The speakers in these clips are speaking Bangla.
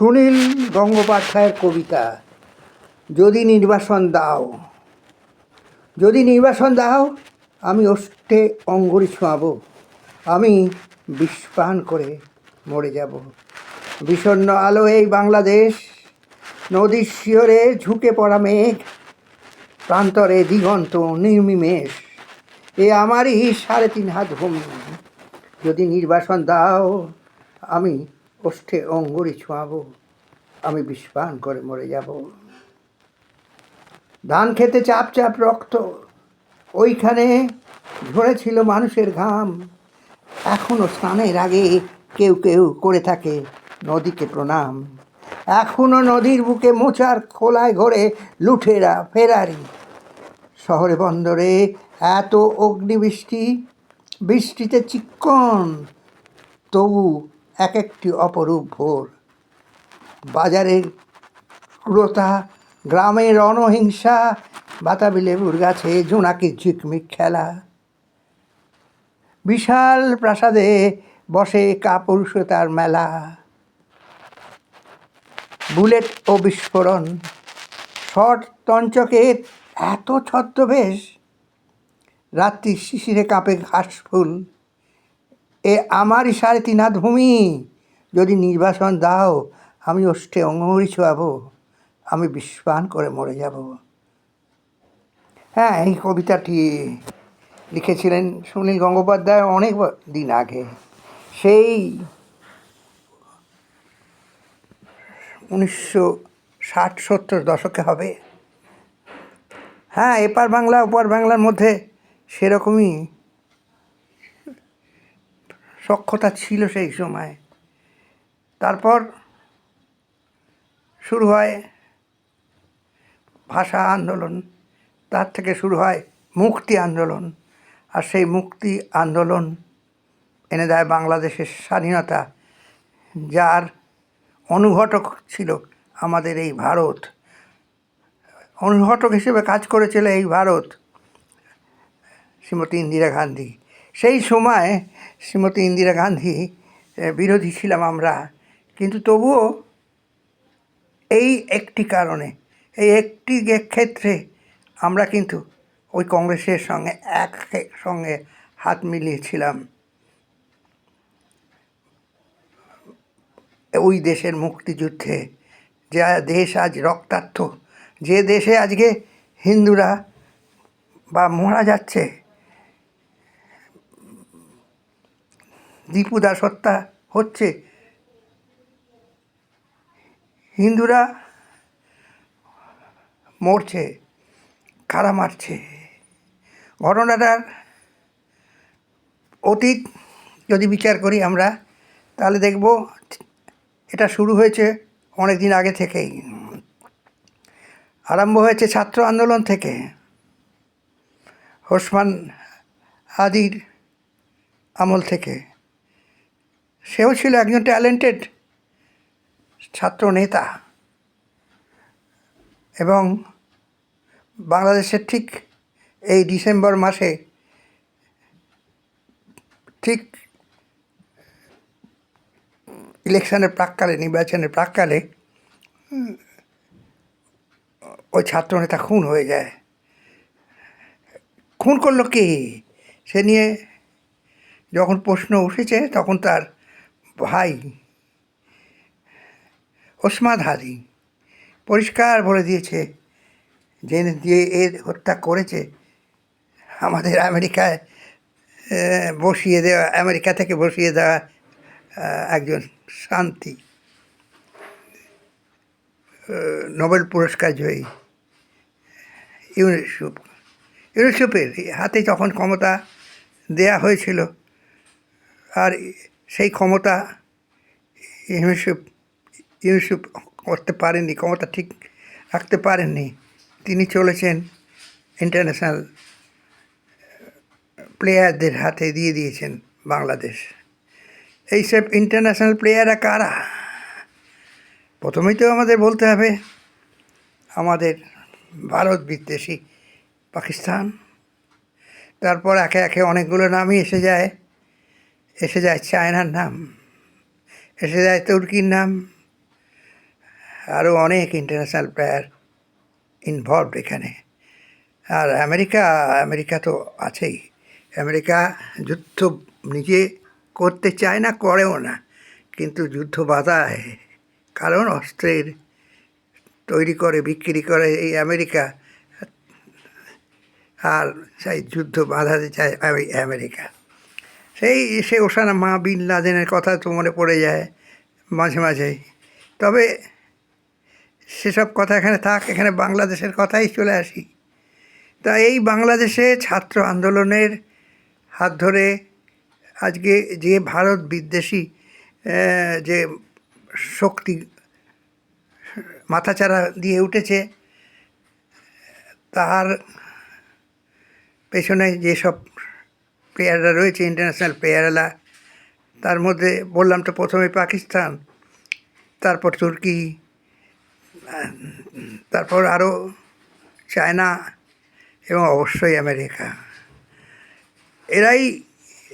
সুনীল গঙ্গোপাধ্যায়ের কবিতা, যদি নির্বাসন দাও। যদি নির্বাসন দাও, আমি ওষ্ঠে অঙ্গুরি ছোঁয়াবো। আমি বিষপান করে মরে যাব। বিষণ্ণ আলো এই বাংলাদেশ, নদীর শিয়রে ঝুঁকে পড়া মেঘ, প্রান্তরে দিগন্ত নির্মিমেষ এ আমারই সাড়ে তিন হাত ভূমি। যদি নির্বাসন দাও, আমি ওষ্ঠে অঙ্গুরি ছোঁয়াবো, আমি বিষপান করে মরে যাব। ধান খেতে চাপ চাপ রক্ত, ওইখানে ঝরেছিল মানুষের ঘাম। এখনও স্নানের আগে কেউ কেউ করে থাকে নদীকে প্রণাম। এখনও নদীর বুকে মোচার খোলায় ঘরে লুঠেরা ফেরারি। শহরে বন্দরে এত অগ্নিবৃষ্টি, বৃষ্টিতে চিক্কন, তবু এক একটি অপরূপ ভোর। বাজারের ক্রোতা গ্রামের রণহিংসা বাতাবি লেবুর গাছে জোনাকির ঝিকমিক খেলা। বিশাল প্রাসাদে বসে কাপুরুষতার মেলা। বুলেট ও বিস্ফোরণ, শট তঞ্চকের এত ছদ্মবেশ, রাত্রি শিশিরে কাঁপে ঘাস ফুল এ আমারই সাড়ে তিন হাত ভূমি। যদি নির্বাসন দাও, আমি ওষ্ঠে অঙ্গরি ছোয়াবো, আমি বিষপান করে মরে যাব। হ্যাঁ এই কবিতাটি লিখেছিলেন সুনীল গঙ্গোপাধ্যায় অনেক দিন আগে। সেই উনিশশো ষাট সত্তর দশকে হবে। হ্যাঁ এপার বাংলা, ওপার বাংলার মধ্যে সেরকমই সক্ষতা ছিল সেই সময়। তারপর শুরু হয় ভাষা আন্দোলন। তার থেকে শুরু হয় মুক্তি আন্দোলন। আর সেই মুক্তি আন্দোলন এনে দেয় বাংলাদেশের স্বাধীনতা, যার অনুঘটক ছিল আমাদের এই ভারত। অনুঘটক হিসেবে কাজ করেছিল এই ভারত, শ্রীমতী ইন্দিরা গান্ধী। সেই সময় শ্রীমতী ইন্দিরা গান্ধী বিরোধী ছিলাম আমরা। কিন্তু তবুও এই একটি কারণে, এই একটি ক্ষেত্রে আমরা কিন্তু ওই কংগ্রেসের সঙ্গে এক সঙ্গে হাত মিলিয়েছিলাম। ওই দেশের মুক্তিযুদ্ধে যা দেশ আজ রক্তাক্ত, যে দেশে আজকে হিন্দুরা বা মারা যাচ্ছে দীপু দাস হত্যা হচ্ছে। হিন্দুরা মরছে, কারা মারছে? ঘটনাটার অতীত যদি বিচার করি আমরা, তাহলে দেখব এটা শুরু হয়েছে অনেক দিন আগে থেকেই। আরম্ভ হয়েছে ছাত্র আন্দোলন থেকে। ওসমান আদির আমল থেকে। সেও ছিল একজন ট্যালেন্টেড ছাত্র নেতা। এবং বাংলাদেশের ঠিক এই ডিসেম্বর মাসে ঠিক ইলেকশনের প্রাককালে, নির্বাচনের প্রাককালে ওই ছাত্রনেতা খুন হয়ে যায়। খুন করল কে? সে নিয়ে যখন প্রশ্ন উঠেছে, তখন তার ভাই, ওসমান হাদি পরিষ্কার বলে দিয়েছে যে দিয়ে এর হত্যা করেছে, আমাদের আমেরিকায় বসিয়ে দেওয়া, আমেরিকা থেকে বসিয়ে দেওয়া একজন শান্তি নোবেল পুরস্কার জয়ী, ইউনিসেফ, ইউনিসেফের হাতে যখন ক্ষমতা দেয়া হয়েছিল, আর সেই ক্ষমতা ইউনিসেফ ইউনিসেফ করতে পারেননি ক্ষমতা ঠিক রাখতে পারেননি। তিনি চলেছেন ইন্টারন্যাশনাল প্লেয়ারদের হাতে দিয়ে দিয়েছেন বাংলাদেশ। এইসব ইন্টারন্যাশনাল প্লেয়াররা কারা? প্রথমেই তো আমাদের বলতে হবে, আমাদের ভারত বিদ্বেষী পাকিস্তান। তারপর একে একে অনেকগুলো নামই এসে যায় এসে যায় চায়নার নাম। এসে যায় তুর্কির নাম। আরও অনেক ইন্টারন্যাশনাল প্লেয়ার ইনভলভড এখানে। আর আমেরিকা আমেরিকা তো আছেই। আমেরিকা যুদ্ধ নিজে করতে চায় না, করেও না। কিন্তু যুদ্ধ বাধায়। কারণ অস্ত্রের তৈরি করে, বিক্রি করে এই আমেরিকা। আর সেই যুদ্ধ বাধাতে চায় আমে- আমেরিকা। সেই সে ওসানা মা বিন লাদেনের কথা তো মনে পড়ে যায় মাঝে মাঝে। তবে সেসব কথা এখানে থাক, এখানে বাংলাদেশের কথাই চলে আসি। তা এই বাংলাদেশে ছাত্র আন্দোলনের হাত ধরে আজকে যে ভারত বিদ্বেষী যে শক্তি মাথাচাড়া দিয়ে উঠেছে তার পেছনে যেসব প্লেয়াররা রয়েছে ইন্টারন্যাশনাল প্লেয়াররা তার মধ্যে বললাম তো প্রথমে পাকিস্তান, তারপর তুর্কি, তারপর আরও চায়না এবং অবশ্যই আমেরিকা। এরাই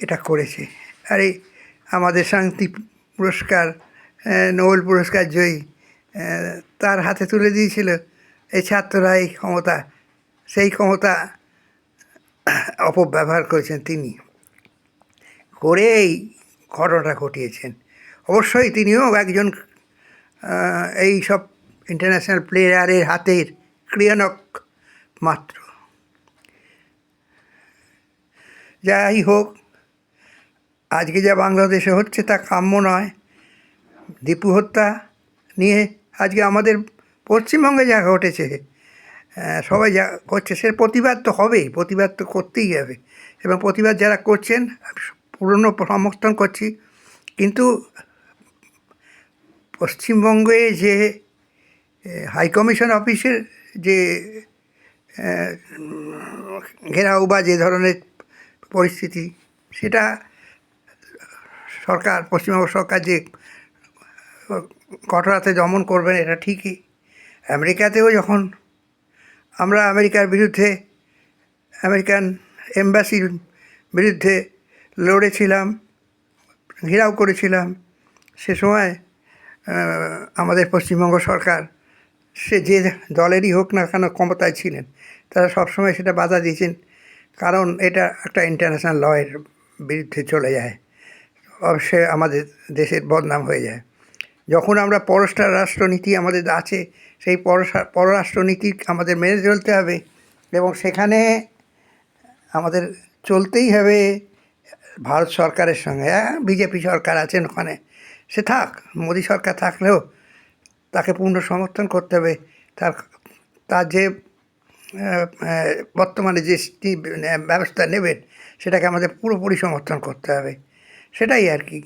এটা করেছে। আর এই আমাদের শান্তি পুরস্কার নোবেল পুরস্কার জয়ী তার হাতে তুলে দিয়েছিল এই ছাত্ররা এই ক্ষমতা, সেই ক্ষমতা অপব্যবহার করেছেন তিনি। করে এই ঘটনাটা ঘটিয়েছেন। অবশ্যই তিনিও একজন এই সব ইন্টারন্যাশনাল প্লেয়ারের হাতের ক্রিয়ানক মাত্র। যাই হোক, আজকে যা বাংলাদেশে হচ্ছে তা কাম্য নয়। দীপু হত্যা নিয়ে আজকে আমাদের পশ্চিমবঙ্গে যা ঘটেছে সবাই যা করছে, সে প্রতিবাদ তো হবেই, প্রতিবাদ তো করতেই হবে। এবং প্রতিবাদ যারা করছেন পুরনো সমর্থন করছি, কিন্তু পশ্চিমবঙ্গে যে হাই কমিশন অফিসের যে ঘেরাও বা যে ধরনের পরিস্থিতি, সেটা সরকার, পশ্চিমবঙ্গ সরকার যে কঠোরাতে দমন করবেন, এটা ঠিকই। আমেরিকাতেও যখন আমরা আমেরিকার বিরুদ্ধে, আমেরিকান এম্বাসির বিরুদ্ধে লড়েছিলাম, ঘেরাও করেছিলাম। সে সময় আমাদের পশ্চিমবঙ্গ সরকার, সে যে দলেরই হোক না কেন ক্ষমতায় ছিলেন, তারা সবসময় সেটা বাধা দিয়েছেন, কারণ এটা একটা ইন্টারন্যাশনাল লয়ের বিরুদ্ধে চলে যায়। অবশ্যই আমাদের দেশের বদনাম হয়ে যায়। যখন আমরা পররাষ্ট্র রাষ্ট্রনীতি আমাদের আছে সেই পররাষ্ট্র- পররাষ্ট্রনীতি আমাদের মেনে চলতে হবে এবং সেখানে আমাদের চলতেই হবে ভারত সরকারের সঙ্গে। হ্যাঁ বিজেপি সরকার আছেন ওখানে। সে থাক, মোদী সরকার থাকলেও তাকে পূর্ণ সমর্থন করতে হবে। তার তার যে বর্তমানে যে ব্যবস্থা নেবেন, সেটাকে আমাদের পুরোপুরি সমর্থন করতে হবে। সেটাই আর কি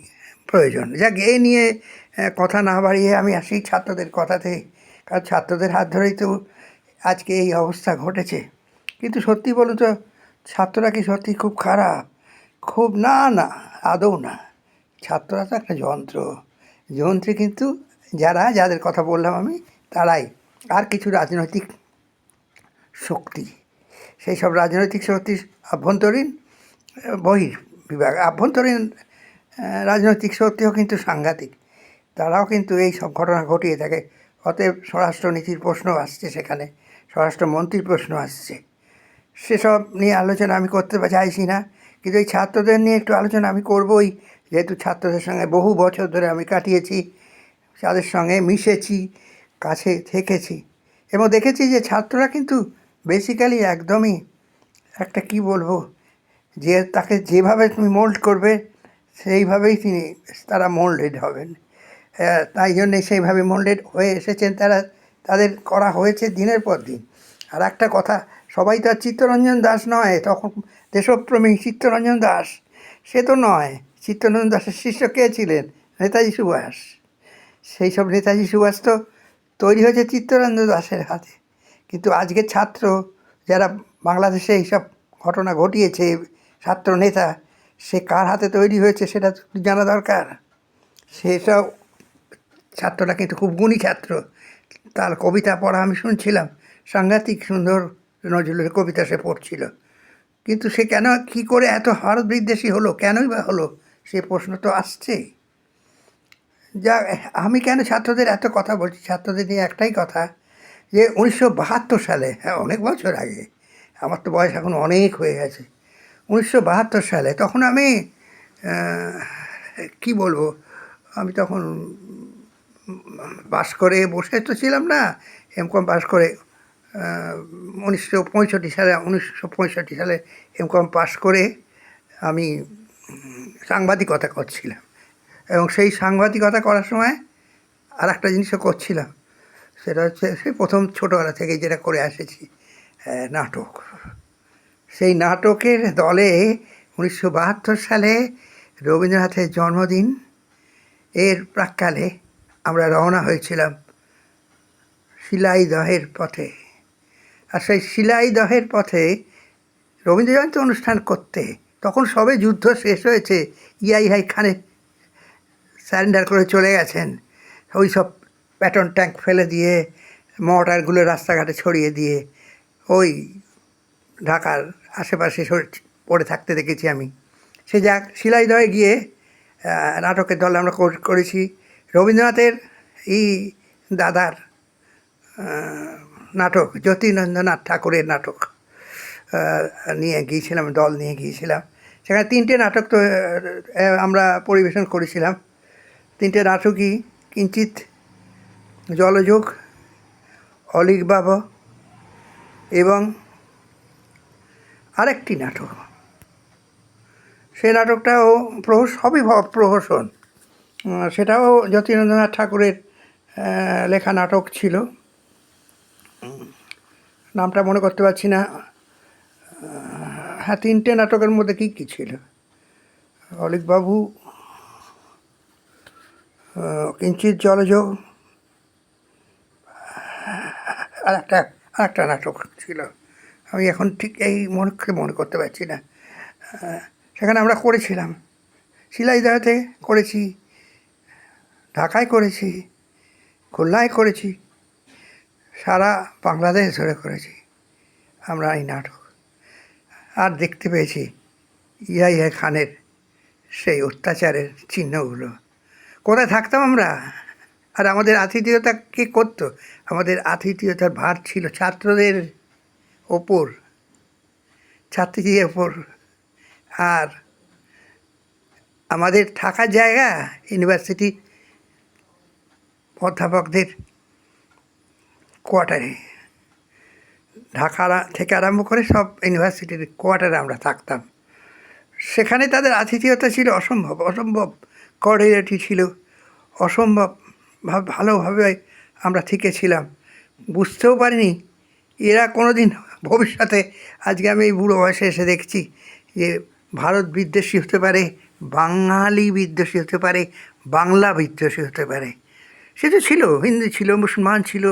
প্রয়োজন। যাক, এ নিয়ে কথা না বাড়িয়ে আমি আসি ছাত্রদের কথাতে কারণ ছাত্রদের হাত ধরেই তো আজকে এই অবস্থা ঘটেছে। কিন্তু সত্যি বলুন তো, ছাত্ররা কি সত্যি খুব খারাপ? খুব না না, আদৌ না। ছাত্ররা তো একটা যন্ত্র। যন্ত্রে কিন্তু যারা, যাদের কথা বললাম আমি, তারাই। আর কিছু রাজনৈতিক শক্তি। সেই সব রাজনৈতিক শক্তি আভ্যন্তরীণ বহির বিভাগ, আভ্যন্তরীণ রাজনৈতিক শক্তিও কিন্তু সাংঘাতিক। তারাও কিন্তু এই সব ঘটনা ঘটিয়ে থাকে। অতএব স্বরাষ্ট্রনীতির প্রশ্ন আসছে সেখানে, স্বরাষ্ট্রমন্ত্রীর প্রশ্ন আসছে। সেসব নিয়ে আলোচনা আমি করতে চাইছি না, কিন্তু এই ছাত্রদের নিয়ে একটু আলোচনা আমি করবই। যেহেতু ছাত্রদের সঙ্গে বহু বছর ধরে আমি কাটিয়েছি, তাদের সঙ্গে মিশেছি, কাছে থেকেছি এবং দেখেছি যে ছাত্ররা কিন্তু বেসিক্যালি একদমই একটা কি বলব, যে তাকে যেভাবে তুমি মোল্ড করবে, সেইভাবেই তিনি, তারা মোল্ডেড হবেন। তাই জন্যে সেইভাবে মোল্ডেড হয়ে এসেছেন তারা, তাদের করা হয়েছে দিনের পর দিন। আর একটা কথা, সবাই তো আর চিত্তরঞ্জন দাস নয়, তখন দেশপ্রেমী চিত্তরঞ্জন দাস। সে তো নয়, চিত্তরঞ্জন দাসের শিষ্য কে ছিলেন? নেতাজি সুভাষ। সেই সব নেতাজি সুভাষ তো তৈরি হয়েছে চিত্তরঞ্জন দাসের হাতে। কিন্তু আজকের ছাত্র যারা বাংলাদেশে এইসব ঘটনা ঘটিয়েছে, ছাত্র নেতা, সে কার হাতে তৈরি হয়েছে সেটা জানা দরকার? সেসব ছাত্রটা কিন্তু খুব গুণী ছাত্র। তার কবিতা পড়া আমি শুনছিলাম। সাংঘাতিক সুন্দর নজরুলের কবিতা সে পড়ছিল। কিন্তু সে কেন, কী করে এত ভারত বিদ্বেষী হলো? কেনই বা হলো? সে প্রশ্ন তো আসছে। যা, আমি কেন ছাত্রদের এত কথা বলছি? ছাত্রদের নিয়ে একটাই কথা যে, উনিশশো বাহাত্তর সালে হ্যাঁ অনেক বছর আগে, আমার তো বয়স এখন অনেক হয়ে গেছে। উনিশশো বাহাত্তর সালে তখন আমি কি বলব? আমি তখন পাস করে বসে তো ছিলাম না এমকম পাস করে উনিশশো পঁয়ষট্টি সালে উনিশশো পঁয়ষট্টি সালে এমকম পাস করে আমি সাংবাদিকতা করছিলাম। এবং সেই সাংবাদিকতা করার সময় আর একটা জিনিসও করছিলাম সেটা হচ্ছে সেই প্রথম ছোটোবেলা থেকে যেটা করে আহ, নাটক। সেই নাটকের দলে উনিশশো বাহাত্তর সালে রবীন্দ্রনাথের জন্মদিন এর প্রাককালে আমরা রওনা হয়েছিলাম শিলাই শিলাইদহের পথে। আর সেই শিলাইদহের পথে রবীন্দ্র জয়ন্তী অনুষ্ঠান করতে, তখন সবে যুদ্ধ শেষ হয়েছে, ইয়াই হাই খানে স্যারেন্ডার করে চলে গেছেন। ওই সব প্যাটন ট্যাঙ্ক ফেলে দিয়ে, মর্টারগুলো রাস্তাঘাটে ছড়িয়ে দিয়ে, ওই ঢাকার আশেপাশে পড়ে থাকতে দেখেছি আমি। সে যাক, শিলাইদহে গিয়ে নাটকের দল আমরা করেছি। রবীন্দ্রনাথের এই দাদার নাটক, জ্যোতিনন্দ্রনাথ ঠাকুরের নাটক নিয়ে গিয়েছিলাম, দল নিয়ে গিয়েছিলাম। সেখানে তিনটে নাটক তো আমরা পরিবেশন করেছিলাম। তিনটে নাটকই কিঞ্চিত জলযোগ, অলিক বাবা এবং আরেকটি নাটক। সেই নাটকটাও প্রহস, সবই প্রহসন। সেটাও যতীন্দ্রনাথ ঠাকুরের লেখা নাটক ছিল। নামটা মনে করতে পারছি না। হ্যাঁ তিনটে নাটকের মধ্যে কী কী ছিল? অলিকবাবু কিঞ্চিত জলযোগ আর একটা আর একটা নাটক ছিল। আমি এখন ঠিক এই মনে মনে করতে পারছি না। সেখানে আমরা করেছিলাম। শিলাইদহাতে করেছি। ঢাকায় করেছি, খুলনায় করেছি, সারা বাংলাদেশ ধরে করেছি আমরা এই নাটক। আর দেখতে পেয়েছি ইয়াইয়া খানের সেই অত্যাচারের চিহ্নগুলো। কোথায় থাকতাম আমরা? আর আমাদের আতিথেয়তা কে করতো? আমাদের আতিথেয়তার ভার ছিল ছাত্রদের ওপর, ছাত্রীদের ওপর। আর আমাদের থাকার জায়গা, ইউনিভার্সিটি অধ্যাপকদের কোয়ার্টারে। ঢাকা থেকে আরম্ভ করে সব ইউনিভার্সিটির কোয়ার্টারে আমরা থাকতাম। সেখানে তাদের আতিথেয়তা ছিল অসম্ভব অসম্ভব কর্ডিনেটি ছিল, অসম্ভব ভালোভাবে আমরা থেকেছিলাম। বুঝতেও পারিনি এরা কোনো দিন ভবিষ্যতে, আজকে আমি এই বুড়ো বয়সে এসে দেখছি যে ভারত বিদ্বেষী হতে পারে, বাঙালি বিদ্বেষী হতে পারে, বাংলা বিদ্বেষী হতে পারে। সে তো ছিল, হিন্দু ছিল, মুসলমান ছিল,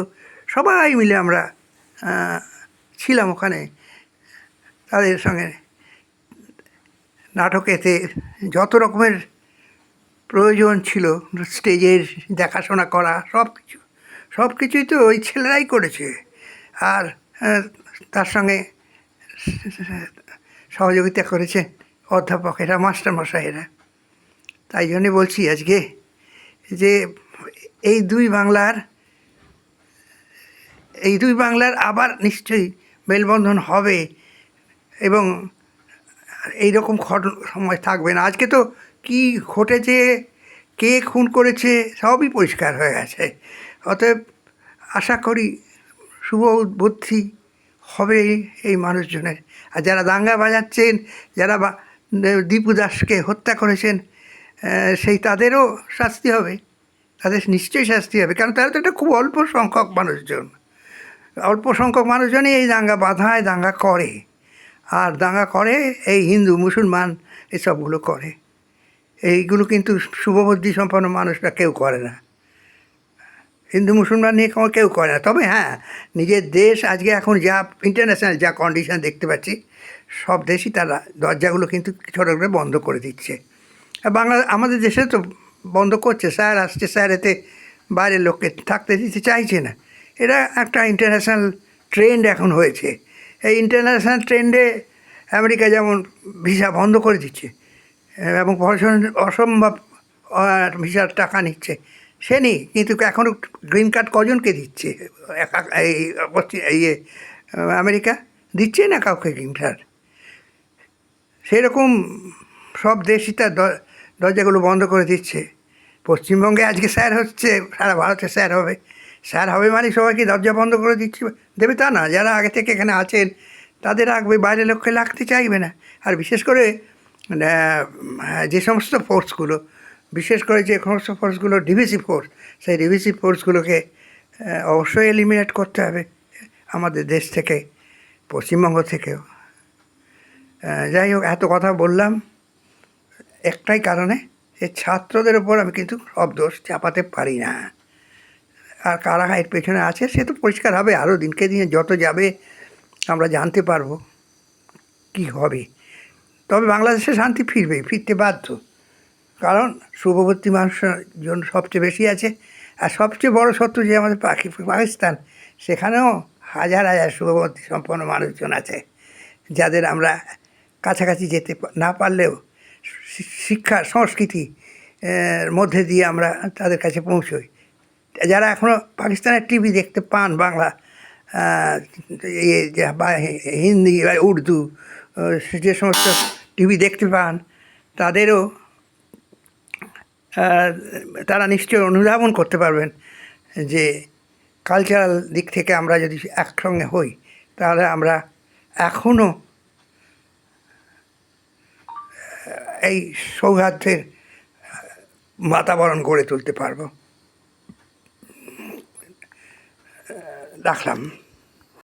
সবাই মিলে আমরা ছিলাম ওখানে। তাদের সঙ্গে নাটকেতে যত রকমের প্রয়োজন ছিল, স্টেজের দেখাশোনা করা, সব কিছু, সব কিছুই তো ওই ছেলেরাই করেছে। আর তার সঙ্গে সহযোগিতা করেছে অধ্যাপকেরা মাস্টারমশাইয়েরা তাই জন্যে বলছি আজকে যে এই দুই বাংলার, এই দুই বাংলার আবার নিশ্চয়ই মেলবন্ধন হবে এবং এই রকম ঘট, সময় থাকবে না। আজকে তো কি ঘটেছে, কে খুন করেছে, সবই পরিষ্কার হয়ে গেছে। অতএব আশা করি শুভ বুদ্ধি হবে এই মানুষজনের। আর যারা দাঙ্গা বাজাচ্ছেন, যারা দীপু দাসকে হত্যা করেছেন সেই তাদেরও শাস্তি হবে। তাদের নিশ্চয়ই শাস্তি হবে। কারণ তারা তো একটা খুব অল্প সংখ্যক মানুষজন। অল্প সংখ্যক মানুষজনই এই দাঙ্গা বাধায়, দাঙ্গা করে। আর দাঙ্গা করে এই হিন্দু, মুসলমান এসবগুলো করে। এইগুলো কিন্তু শুভবুদ্ধি সম্পন্ন মানুষরা কেউ করে না। হিন্দু, মুসলমান নিয়ে কেউ করে না। তবে হ্যাঁ নিজের দেশ আজকে এখন যা ইন্টারন্যাশনাল যা কন্ডিশন দেখতে পাচ্ছি, সব দেশই তারা দরজাগুলো কিন্তু ছোটো করে বন্ধ করে দিচ্ছে। আর বাংলা আমাদের দেশে তো বন্ধ করছে, স্যার আসছে, স্যার এতে বাইরের লোককে থাকতে দিতে চাইছে না। এটা একটা ইন্টারন্যাশনাল ট্রেন্ড এখন হয়েছে। এই ইন্টারন্যাশনাল ট্রেন্ডে আমেরিকা যেমন ভিসা বন্ধ করে দিচ্ছে, এবং অসম্ভব ভিসার টাকা নিচ্ছে, সে নেই, কিন্তু এখনও গ্রিন কার্ড কজনকে দিচ্ছে? এই ইয়ে আমেরিকা দিচ্ছে না কাউকে গ্রিন কার্ড সেরকম সব দেশই তার দরজাগুলো বন্ধ করে দিচ্ছে। পশ্চিমবঙ্গে আজকে স্যার হচ্ছে, সারা ভারতে স্যার হবে। স্যার হবে মানে সবাইকে দরজা বন্ধ করে দিচ্ছে। দেবে তা না, যারা আগে থেকে এখানে আছেন, তাদের রাখবে বাইরের লোককে লাগতে চাইবে না। আর বিশেষ করে যে সমস্ত ফোর্সগুলো, বিশেষ করে যে সমস্ত ফোর্সগুলো ডিভিসি ফোর্স, সেই ডিভিসি ফোর্সগুলোকে অবশ্যই এলিমিনেট করতে হবে, আমাদের দেশ থেকে, পশ্চিমবঙ্গ থেকেও। যাই হোক, এত কথা বললাম। একটাই কারণে যে ছাত্রদের ওপর আমি কিন্তু সব দোষ চাপাতে পারি না। আর কারা এর পেছনে আছে, সে তো পরিষ্কার হবে। আরও দিনকে দিনে যত যাবে, আমরা জানতে পারব কি হবে। তবে বাংলাদেশে শান্তি ফিরবে, ফিরতে বাধ্য। কারণ শুভবর্তী মানুষের জন্য সবচেয়ে বেশি আছে, আর সবচেয়ে বড় শত্রু যে আমাদের পাকি পাকিস্তান, সেখানেও হাজার হাজার শুভবর্তী সম্পন্ন মানুষজন আছে, যাদের আমরা কাছাকাছি যেতে না পারলেও শিক্ষা, সংস্কৃতি মধ্যে দিয়ে আমরা তাদের কাছে পৌঁছই। যারা এখনও পাকিস্তানের টিভি দেখতে পান, বাংলা ইয়ে বা হিন্দি বা উর্দু যে সমস্ত টিভি দেখতে পান, তাদেরও তারা নিশ্চয়ই অনুধাবন করতে পারবেন যে কালচারাল দিক থেকে আমরা যদি একসঙ্গে হই, তাহলে আমরা এখনও এই সৌহার্দ্যের বাতাবরণ গড়ে তুলতে পারব। রাখলাম।